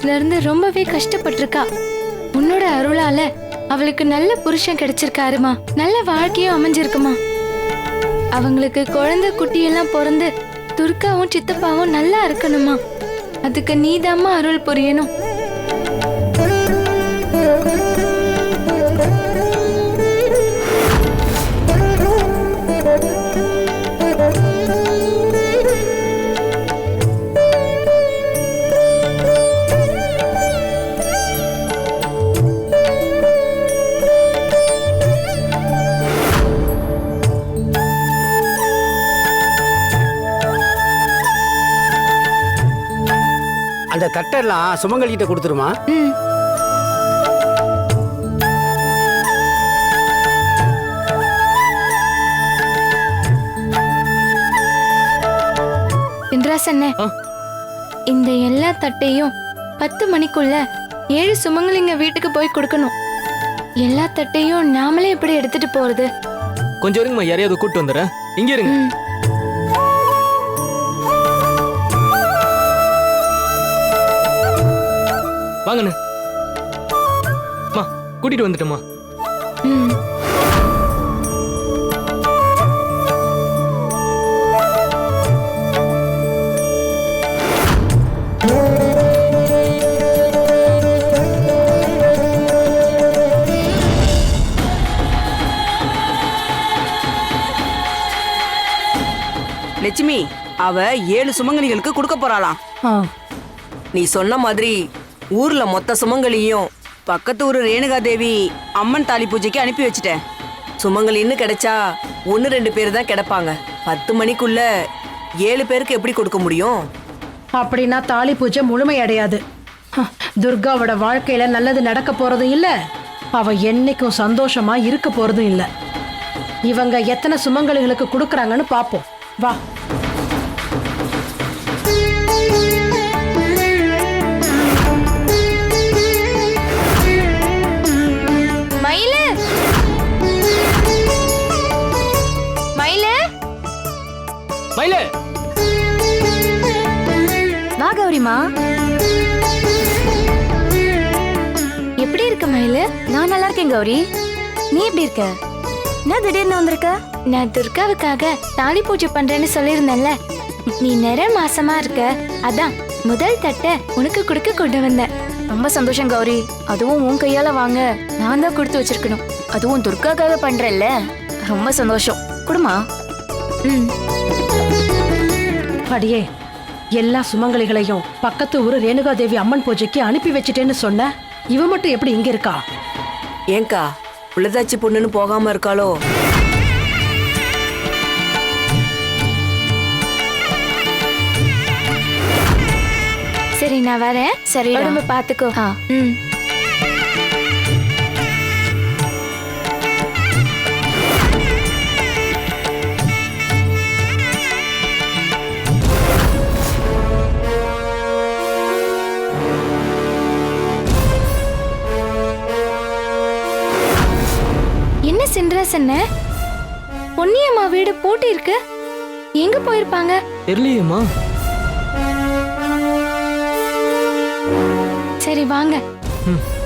வயசுல இருந்து ரொம்பவே கஷ்டப்பட்டிருக்கா. உன்னோட அருளால அவளுக்கு நல்ல புருஷன் கிடைச்சிருக்காருமா. நல்ல வாழ்க்கையும் அமைஞ்சிருக்குமா. அவங்களுக்கு குழந்தை குட்டியெல்லாம் பிறந்து துர்காவும் சித்தப்பாவும் நல்லா இருக்கணுமா. அதுக்கு நீதாம்மா அருள் புரியணும். தட்டெல்லாம் சுமங்கலிகிட்ட கொடுத்துருமா? ம். இந்திராசண்ணே ஆ. இந்த எல்லா தட்டையும் பத்து மணிக்குள்ள ஏழு சுமங்கலிங்க வீட்டுக்கு போய் கொடுக்கணும். எல்லா தட்டையும் நாமளே எப்படி எடுத்துட்டு போறது? கொஞ்சம் இருங்கம்மா யாரையாவது கூட்டு வந்துடுறேன். இங்க இருங்க. வாங்கண்ணே. அம்மா கூட்டிட்டு வந்துட்டோமா ம். லட்சுமி அவ ஏழு சுமங்கலிகளுக்கு கொடுக்க போறாளாம். நீ சொன்ன மாதிரி ஊர்ல மொத்த சுமங்கலியும் பக்கத்து ஊர் ரேணுகா தேவி அம்மன் தாலி பூஜைக்கு அனுப்பி வச்சிட்டேன். சுமங்கலின்னு கிடைச்சா ஒன்று ரெண்டு பேர் தான் கிடைப்பாங்க. பத்து மணிக்குள்ள ஏழு பேருக்கு எப்படி கொடுக்க முடியும்? அப்படின்னா தாலி பூஜை முழுமையடையாது துர்காவோட வாழ்க்கையில நல்லது நடக்க போறதும் இல்ல. அவ என்னைக்கும் சந்தோஷமா இருக்க போறதும் இல்ல. இவங்க எத்தனை சுமங்கலிகளுக்கு கொடுக்கறாங்கன்னு பாப்போம். வா. கௌரிமா எப்படி இருக்க மயிலு? நான் நல்லா இருக்கேன் கௌரி. நீ எப்படி இருக்க? என்ன திடீர்னு வந்திருக்க? நான் துர்காவுக்காக தாலி பூஜை பண்றேன்னு சொல்லியிருந்தேன்ல. நீ நிற மாசமா இருக்க. அதான் முதல் தட்டை உனக்கு கொடுக்க கொண்டு வந்தேன். ரொம்ப சந்தோஷம் கௌரி. அதுவும் உன் கையால வாங்க. நான் தான் கொடுத்து வச்சிருக்கணும். அதுவும் துர்காக்காக பண்றேல்ல ரொம்ப சந்தோஷம். குடுமா? ம். அடியே எல்லா சுமங்கலிகளையும் பக்கத்து ஊரு ரேணுகா தேவி அம்மன் பூஜைக்கு அனுப்பி வச்சிட்டேன்னு சொன்ன? இவ மட்டும் எப்படி இங்க இருக்கா? ஏங்கா புள்ளதாச்சி பொண்ணுன்னு போகாம இருக்காளோ? சரி நான் வரேன். சரிடா. உடம்ப பாத்துக்கோ. ஆ. ம். சின்ராஸ் என்ன? பொன்னியம்மா வீடு பூட்டி இருக்கு. எங்க போயிருப்பாங்க? தெரியலையேம்மா. சரி வாங்க. ம்.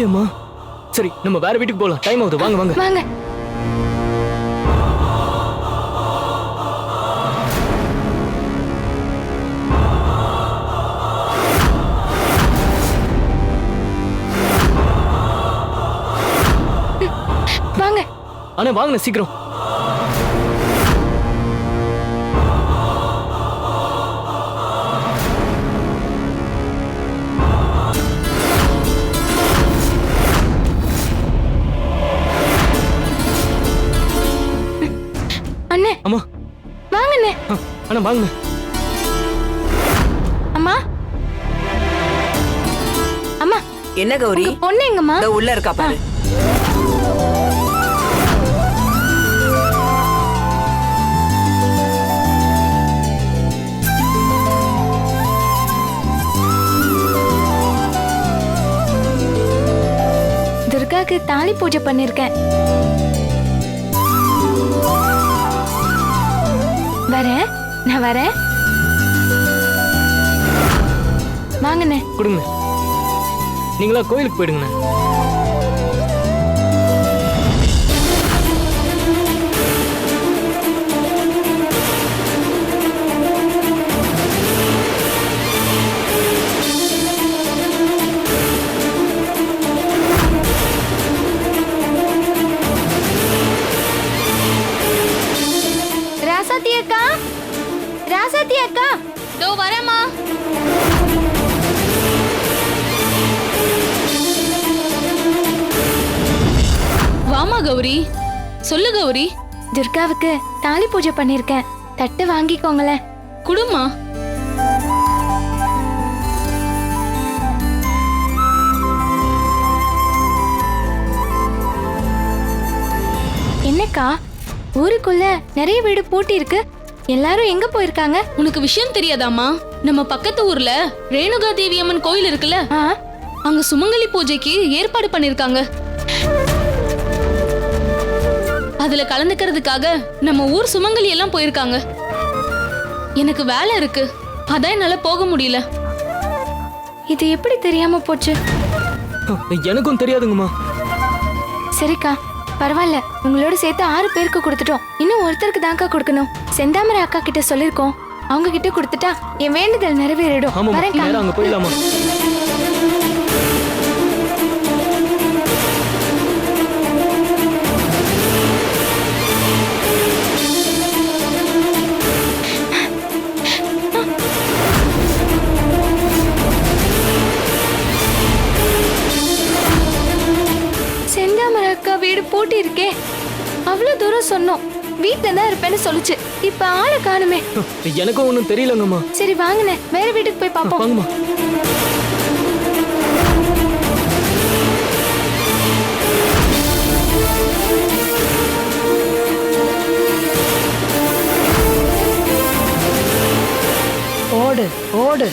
தெரியலையேம்மா சரி நம்ம வேற வீட்டுக்கு போலாம். டைம் ஆகுது. வாங்க வாங்க வாங்க. வாங்க. அண்ணா வாங்கண்ணே சீக்கிரம். அம்மா. வாங்கண்ணே. அண்ணா வாங்க அம்மா. அம்மா. என்ன கௌரி? பொண்ணு எங்கம்மா? உள்ள இருக்கா பாரு. துர்காக்கு தாலி பூஜை பண்ணிருக்கேன். வரேன். நான் வரேன். வாங்கண்ணே. கொடுங்க. நீங்களா கோயிலுக்கு போயிடுங்கண்ணே. ராசாத்தி அக்கா. கௌரி. சொல்லு கௌரி. துர்காவுக்கு தாலி பூஜை பண்ணிருக்கேன் தட்டு வாங்கிக்கோங்களேன். குடுமா. என்னக்கா ஊருக்குள்ள நிறைய வீடு பூட்டி இருக்கு. எல்லாரும் எங்க போயிருக்காங்க? உனக்கு விஷயம் தெரியாதாமா நம்ம பக்கத்து ஊர்ல ரேணுகா தேவி அம்மன் கோயில் இருக்குல்ல. அங்க சுமங்கலி பூஜைக்கு ஏற்பாடு பண்ணிருக்காங்க. அதுல கலந்துக்கிறதுக்காக நம்ம ஊர் சுமங்கலி எல்லாம் போயிருக்காங்க. எனக்கு வேலை இருக்கு. அதான் என்னால போக முடியல. இது எப்படி தெரியாம போச்சு? எனக்கும் தெரியாதுங்கம்மா. சரிக்கா பரவாயில்ல. உங்களோட சேர்த்து ஆறு பேருக்கு கொடுத்துட்டோம். இன்னும் ஒருத்தருக்கு தான்க்கா கொடுக்கணும். செந்தாமரை அக்கா கிட்ட சொல்லிருக்கோம். அவங்க கிட்ட கொடுத்துட்டா என் வேண்டுதல் நிறைவேறிடும். அங்க போயிடலாமா பூட்டி இருக்கே அவ்வளவு தூரம் சொன்னோம். வீட்டுல தான் இருப்பேன்னு சொல்லுச்சு. இப்ப ஆளை காணுமே. எனக்கும் ஒன்றும் தெரியலங்கம்மா. சரி வாங்கண்ணே வேற வீட்டுக்கு போய் பாப்போம் வாங்கம்மா. ஓடு ஓடு.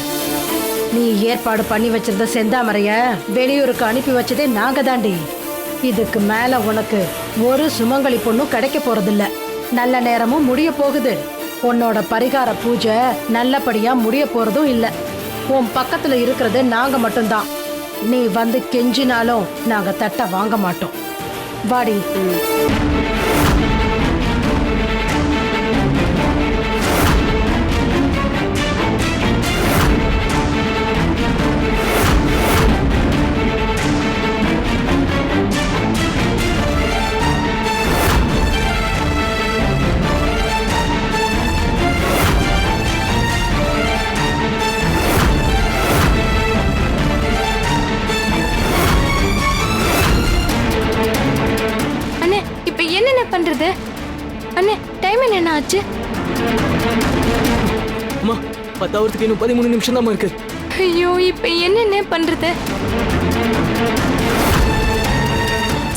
நீ ஏற்பாடு பண்ணி வச்சிருந்த செந்தாமரைய வெளியூருக்கு அனுப்பி வச்சதே நாங்க தாண்டி இதுக்கு மேல உனக்கு ஒரு சுமங்கலி பொண்ணும் கிடைக்க போறதில்ல. நல்ல நேரமும் முடிய போகுது. உன்னோட பரிகார பூஜை நல்லபடியா முடிய போறதும் இல்ல. உன் பக்கத்துல இருக்கிறது நாங்க மட்டும்தான். நீ வந்து கெஞ்சினாலும் நாங்க தட்ட வாங்க மாட்டோம். வாடி. பத்தாவதுக்கு இன்னும் பதிமூணு நிமிஷம் தான் இருக்கு. ஐயோ இப்ப என்னென்ன பண்றது?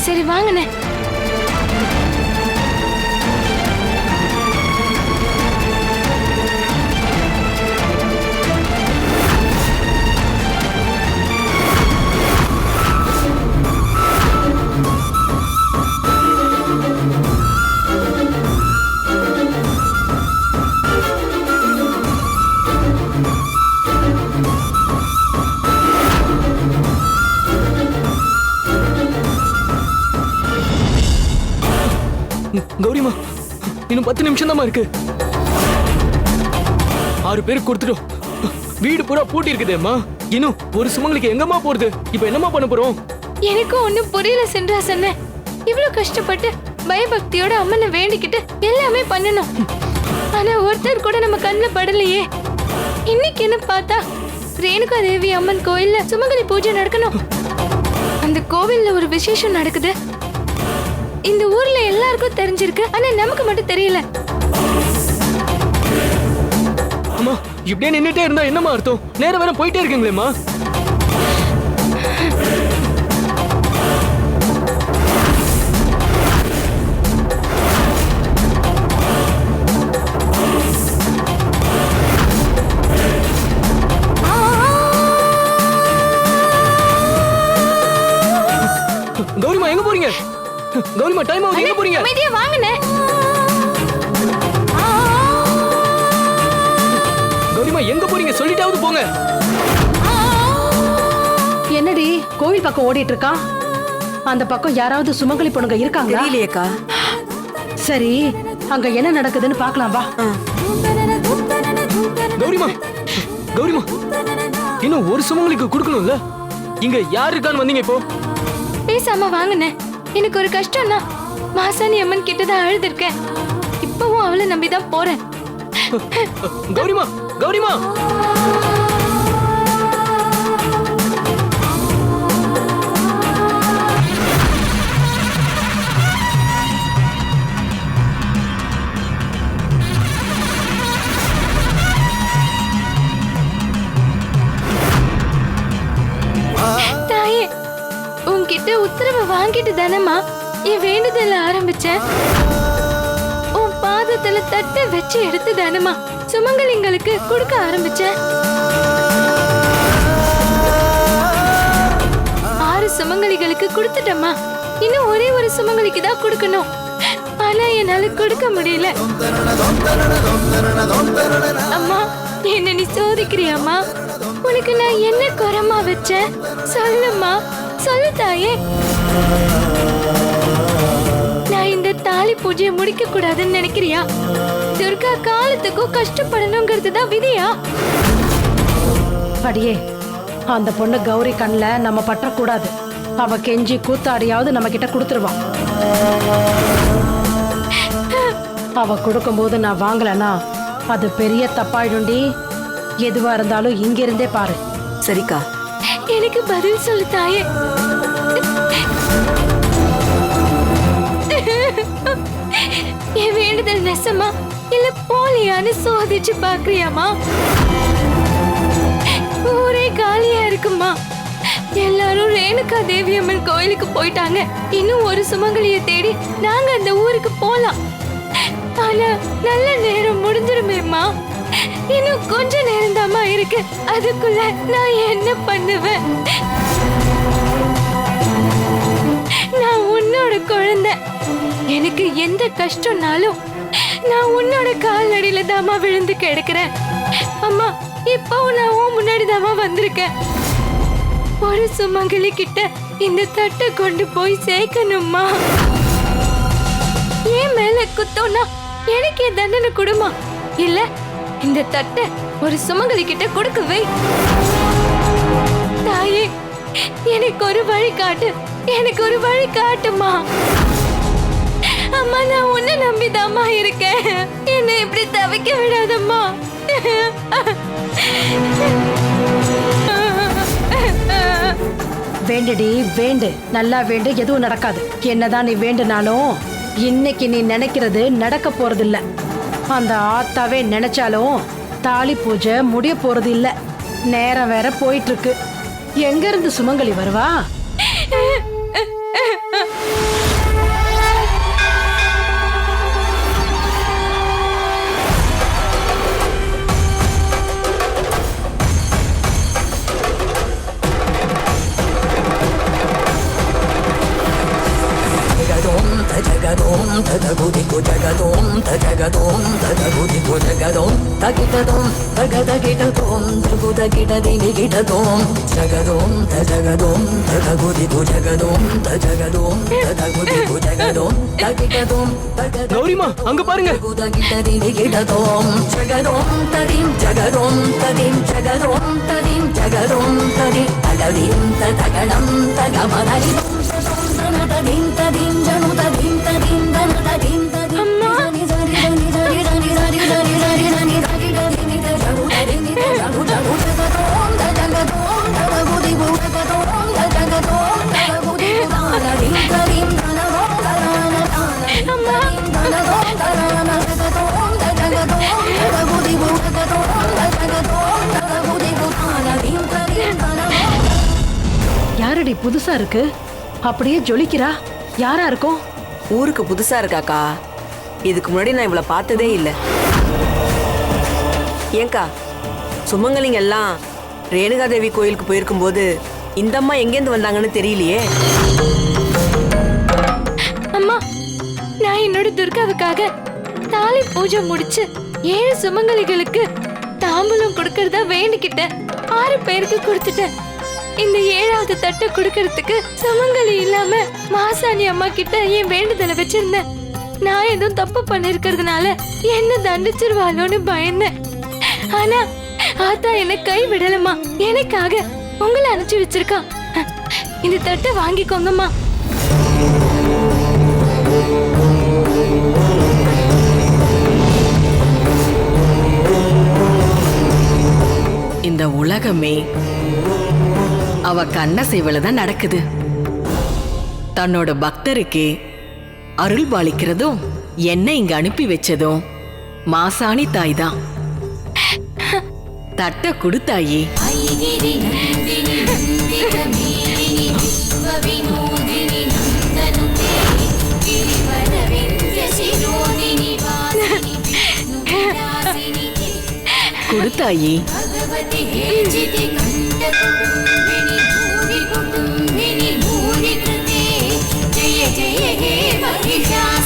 சரி வாங்கண்ணே. பயமா இருக்கு. ஆறு பேருக்கு கொடுத்துட்டோம். வீடு பூரா பூட்டி இருக்குதேம்மா இன்னும் ஒரு சுமங்களுக்கு எங்கம்மா போறது? இப்ப என்னம்மா பண்ண போறோம்? எனக்கும் ஒண்ணும் புரியல சென்றா சொன்ன. இவ்வளவு கஷ்டப்பட்டு பயபக்தியோட அம்மனை வேண்டிக்கிட்டு எல்லாமே பண்ணணும். ஆனா ஒருத்தர் கூட நம்ம கண்ணுல படலையே. இன்னைக்கு என்ன பார்த்தா ரேணுகா தேவி அம்மன் கோயில்ல சுமங்கலி பூஜை நடக்கணும். அந்த கோவில்ல ஒரு விசேஷம் நடக்குது. இந்த ஊர்ல எல்லாருக்கும் தெரிஞ்சிருக்கு. ஆனா நமக்கு மட்டும் தெரியல. இப்படியே நின்னுட்டே இருந்தா என்னம்மா அர்த்தம்? நேரம் வேற போயிட்டே இருக்கீங்களேம்மா. கௌரிமா கௌரிமா டைம் ஆகுது. எங்க போறீங்க? அமைதியா வாங்கண்ணே கௌரிமா எங்க போறீங்க? சொல்லிட்டாவது போங்க. என்னடி கோவில் பக்கம் ஓடிட்டு இருக்கா அந்த பக்கம் யாராவது சுமங்கலி பொண்ணுங்க இருக்காங்களா? தெரியலையேக்கா. சரி அங்க என்ன நடக்குதுன்னு பார்க்கலாம் வா. கௌரிமா கௌரிமா இன்னும் ஒரு சுமங்களுக்கு கொடுக்கணும்ல? இங்க யார் இருக்கான்னு வந்தீங்க இப்போ? பேசாம வாங்கண்ணே எனக்கு ஒரு கஷ்டம்னா மாசாணி அம்மன் கிட்ட தான் அழுதுருக்கேன். இப்பவும் அவளை நம்பிதான் போறேன். கௌரிமா கௌரிமா. தட்டு வச்சு எடுத்து தானமா சுமங்கலிங்களுக்கு கொடுக்க ஆரம்பிச்சேன் ஆறு சுமங்கலிகளுக்கு கொடுத்துட்டேம்மா. இன்னும் ஒரே ஒரு சுமங்கலிக்கு தான் கொடுக்கணும். ஆனா என்னால கொடுக்க முடியல. அம்மா என்ன நீ சோதிக்கிறியாம்மா? உனக்கு நான் என்ன குறமா வச்சேன் சொல்லுமா சொல்லு தாயே. பூஜையை முடிக்க கூடாதுன்னு நினைக்கிறியா? துர்கா காலத்துக்கும் கஷ்டப்படணுங்கிறது தான் விதியா? அடியே அந்த பொண்ணு கௌரி கண்ணில் நம்ம பற்றக்கூடாது. அவ கெஞ்சி கூத்தாடியாவது நம்ம கிட்ட கொடுத்துருவான் அவ கொடுக்கும்போது நான் வாங்கலனா அது பெரிய தப்பாயிடும்டி. எதுவா இருந்தாலும் இங்கிருந்தே பாரு. சரிக்கா. எனக்கு பதில் சொல்லு தாயே. என் வேண்டுதல் நெசமா? இல்ல போலியான்னு சோதிச்சு பாக்குறியாமா? ஊரே காலியா இருக்குமா? எல்லாரும் ரேணுகா தேவி அம்மன் கோயிலுக்கு போயிட்டாங்க. இன்னும் ஒரு சுமங்கலிய தேடி நாங்க அந்த ஊருக்கு போலாம். ஆனா நல்ல நேரம் முடிஞ்சிருமேம்மா இன்னும் கொஞ்ச நேரம் தாமா இருக்கு. அதுக்குள்ள நான் என்ன பண்ணுவேன்? நான் உன்னோட குழந்தை. எனக்கு எந்த கஷ்டம்னாலும் நான் உன்னோட கால்நடையில தாமா விழுந்து கிடக்குறேன். அம்மா இப்போ நான் உன் முன்னாடி தாமா வந்திருக்கேன். ஒரு சுமங்கலி கிட்ட இந்த தட்டை கொண்டு போய் சேர்க்கணும்மா. ஏன் மேல குத்தோம்னா என் தண்டனை கொடுமா? இல்ல இந்த தட்டை ஒரு சுமங்கலி கிட்ட கொடுக்கவே தாயே எனக்கு ஒரு வழி காட்டு எனக்கு ஒரு வழி காட்டுமா அம்மா நான் உன்னை நம்பிதாம்மா இருக்கேன். என்னை இப்படி தவிக்க விடாதம்மா. வேண்டுடி வேண்டு. நல்லா வேண்டு எதுவும் நடக்காது. என்னதான் நீ வேண்டுனாலும் இன்னைக்கு நீ நினைக்கிறது நடக்க போறது இல்ல அந்த ஆத்தாவே நினைச்சாலும் தாலி பூஜை முடிய போறது இல்ல நேரம் வேற போயிட்டு இருக்கு. எங்க இருந்து சுமங்கலி வருவா? தஜகதோம் ததகுதிகு ஜகதோம் தஜகதோம் ததகுதிகு ஜகதோம் தகிடதோம் தகதகிடதோம் தகுதகிடதினிகிடதோம் ஜகதோம் தஜகதோம் ததகுதிகு ஜகதோம் தஜகதோம் ததகுதிகு ஜகதோம் தகிடதோம் கௌரிமா அங்க பாருங்க தகுதகிடதினிகிடதோம் ஜகதோம் ததீம் ஜகதோம் ததீம் ஜகதோம் ததீம் ஜகதோம் ததீம் தகதீம் ததகணம் தகமதீம் புதுசா இருக்கு? அப்படியே ஜொலிக்கிறா? யாரா இருக்கும்? ஊருக்கு புதுசா இருக்காக்கா. இதுக்கு முன்னாடி நான் இவளை பார்த்ததே இல்லை. ஏங்கா சுமங்கலிங்க எல்லாம் ரேணுகாதேவி கோயிலுக்கு போயிருக்கும்போது இந்த அம்மா எங்கேருந்து வந்தாங்கன்னு தெரியலையே. நான் என்னோட துர்காவுக்காக தாலி பூஜை முடிச்சு ஏழு சுமங்கலிகளுக்கு தாம்பூலம் கொடுக்கறதா வேண்டிக்கிட்டேன். ஆறு பேருக்கு கொடுத்துட்டேன். இந்த ஏழாவது தட்டை கொடுக்கறதுக்கு சமங்கலி இல்லாம மாசாணி அம்மா கிட்ட என் வேண்டுதலை வச்சிருந்தேன். நான் எதுவும் தப்பு பண்ணிருக்கிறதுனால என்ன தண்டிச்சிருவாளோன்னு பயந்தேன். ஆனா ஆத்தா என்ன கை விடலமா எனக்காக உங்களை அனுப்பிச்சு வச்சிருக்கா. இந்த தட்டை வாங்கிக்கோங்கம்மா. இந்த உலகமே அவ கண்ண சேவல தான் நடக்குது. தன்னோட பக்தருக்கு அருள் பாலிக்கிறதும் என்ன இங்க அனுப்பி வச்சதும் மாசாணி தாய் தான் தட்ட குடுத்தாயி. ஐகிரி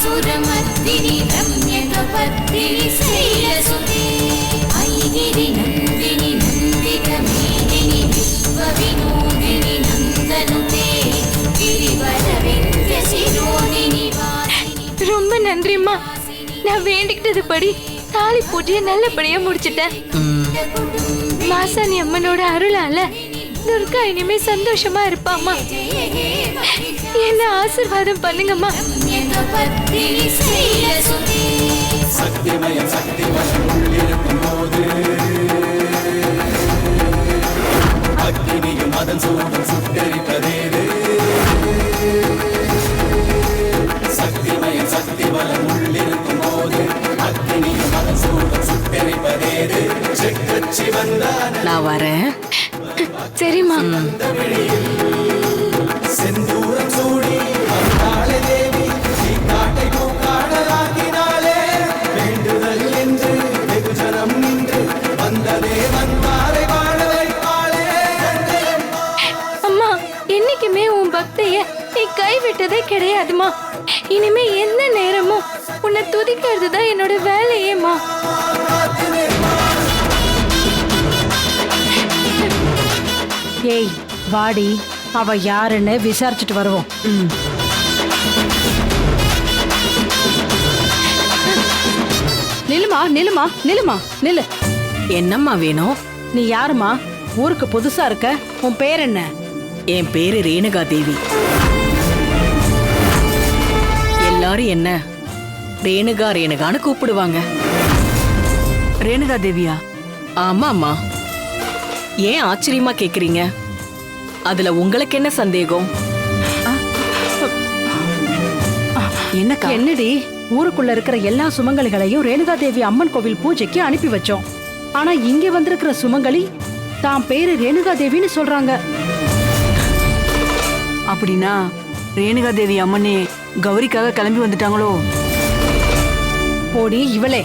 சுரமத்தினி ரம்யகபத்தினி சைலசுதே ஐகிரி நந்தினி நந்திக மேதினி விஸ்வ வினோதினி நந்தனுதே. கிரிவர வெந்த சிரோதினி ரொம்ப நன்றிம்மா. நான் வேண்டிக்கிட்டது படி தாலி பூஜையை நல்லபடியா முடிச்சிட்டேன். மாசாணி அம்மனோட அருளால துர்கா இனிமே சந்தோஷமா இருப்பாம்மா. என்ன ஆசிர்வாதம் பண்ணுங்கம்மா. சக்திமயம் சக்தி வசம் உள்ளிருக்கும் போது துதிக்கிறது தான் என்னோட வேலையேம்மா. ஏய் வாடி அவ யாருன்னு விசாரிச்சுட்டு வருவோம். நில்லுமா நில்லுமா நில்லுமா நில்லு. என்னம்மா வேணும்? நீ யாருமா ஊருக்கு புதுசா இருக்க. உன் பேர் என்ன? என் பேரு ரேணுகா தேவி எல்லாரும் என்ன? ரேணுகா ரேணுகான்னு கூப்பிடுவாங்க. ரேணுகா தேவியா? ஆமாம்மா. ஏன் ஆச்சரியமா கேக்குறீங்க? அதுல உங்களுக்கு என்ன சந்தேகம்? என்னக்கா? என்னடி? ஊருக்குள்ள இருக்கிற எல்லா சுமங்கலிகளையும் ரேணுகா தேவி அம்மன் கோவில் பூஜைக்கு அனுப்பி வச்சோம். ஆனா இங்க வந்திருக்கிற சுமங்கலி தான் பேரு ரேணுகா தேவின்னு சொல்றாங்க. அப்படின்னா ரேணுகா தேவி அம்மனே கௌரிக்காக கிளம்பி வந்துட்டாங்களோ? போடி இவளே.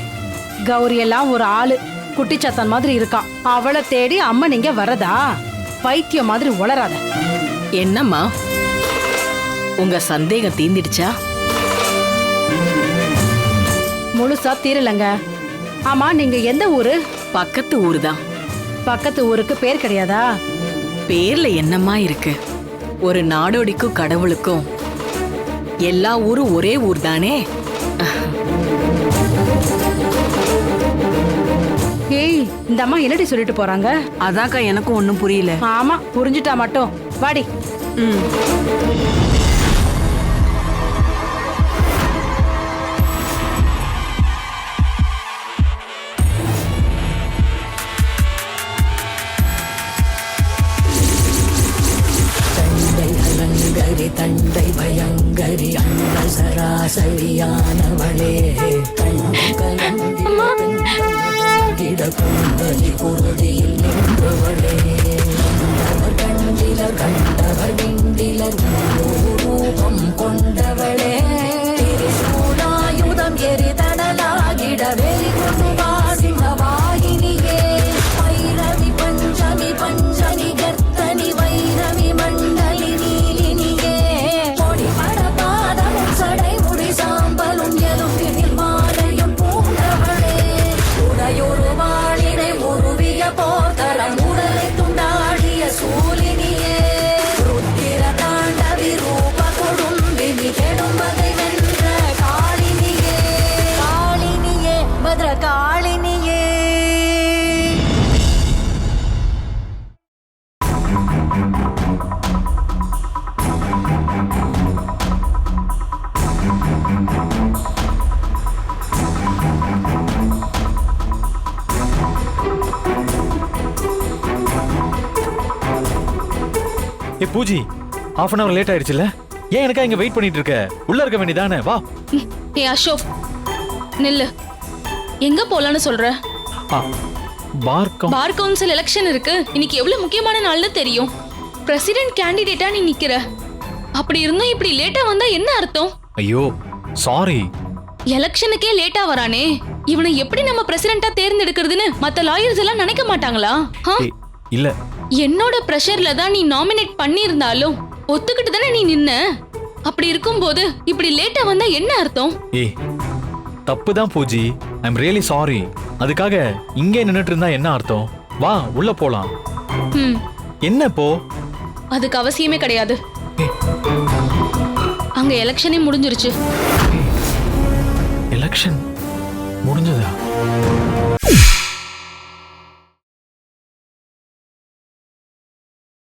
கௌரி எல்லாம் ஒரு ஆளு. குட்டிச்சாத்தான் மாதிரி இருக்கான் அவளை தேடி அம்மன் இங்க வரதா? பைத்தியம் மாதிரி உளராத என்னம்மா? உங்க சந்தேகம் தீந்திடுச்சா முழுசா தீரலங்க. ஆமா நீங்க எந்த ஊரு? பக்கத்து ஊர் தான் பக்கத்து ஊருக்கு பேர் கிடையாதா? பேர்ல என்னம்மா இருக்கு? ஒரு நாடோடிக்கும் கடவுளுக்கும். எல்லா ஊரும் ஒரே ஊர் தானே ஏய் இந்த அம்மா என்னடி சொல்லிட்டு போறாங்க? அதான்க்கா எனக்கும் ஒன்றும் புரியல. ஆமா புரிஞ்சுட்டா மட்டும். வாடி. ம். தண்டை அலங்கரி தண்டை பயங்கரி அண்ட சராசரியானவளே. குந்தலி குருதியில் நின்றவளே கண்டவர் கண்டிலர் கண்டவர் விண்டிலர் ரூபம் கொண்டவளே திரிசூலாயுதம் எரிதடலாகிட Pooji half an hour late ஆயிடுச்சுல ஏன் எனக்கா இங்க வெயிட் பண்ணிட்டு இருக்க? உள்ள இருக்க வேண்டியதானே? வா. ஏ அசோக் நில்லு. எங்க போலான்னு சொல்ற? பார்க்கம் பார் கவுன்சில் எலெக்ஷன் இருக்கு. இன்னைக்கு எவ்வளவு முக்கியமான நாள்னு தெரியும். பிரசிடென்ட் கேண்டிடேட்டா நீ நிக்கிற. அப்படி இருந்தும் இப்படி லேட்டா வந்தா என்ன அர்த்தம்? ஐயோ சாரி எலெக்ஷனுக்கே லேட்டா வரானே. இவனை எப்படி நம்ம பிரசிடென்ட்டா தேர்ந்தெடுக்கிறதுன்னு மத்த லாயர்ஸ் எல்லாம் நினைக்க மாட்டாங்களா? இல்ல. என்னோட பிரஷர்ல தான் நீ நாமினேட் பண்ணியிருந்தாலும் ஒத்துக்கிட்டு தானே நீ நின்ன? அப்படி இருக்கும்போது இப்படி லேட்டா வந்தா என்ன அர்த்தம்? ஏய் தப்பு தான் Pooji. I am really sorry அதுக்காக இங்கே நின்னுட்டு இருந்தா என்ன அர்த்தம்? வா உள்ள போலாம். ம் என்ன போ அதுக்கு அவசியமே கிடையாது. அங்க எலெக்ஷனே முடிஞ்சிருச்சு. எலெக்ஷன் முடிஞ்சதா?